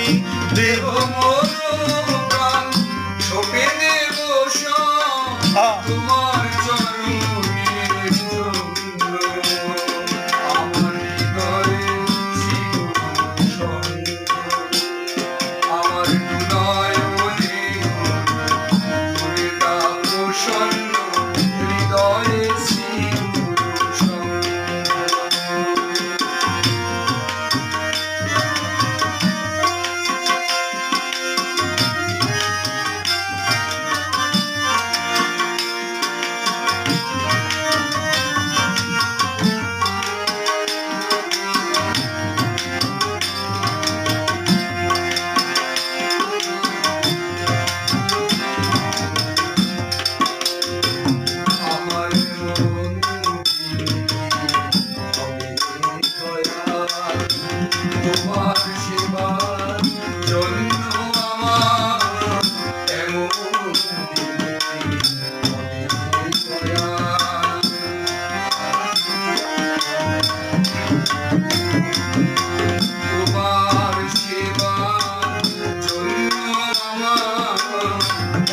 আমি দেব মন প্রাণ ছোপে দেব হ্যাঁ। তোমার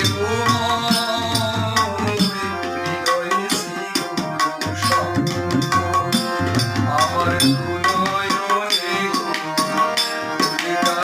before.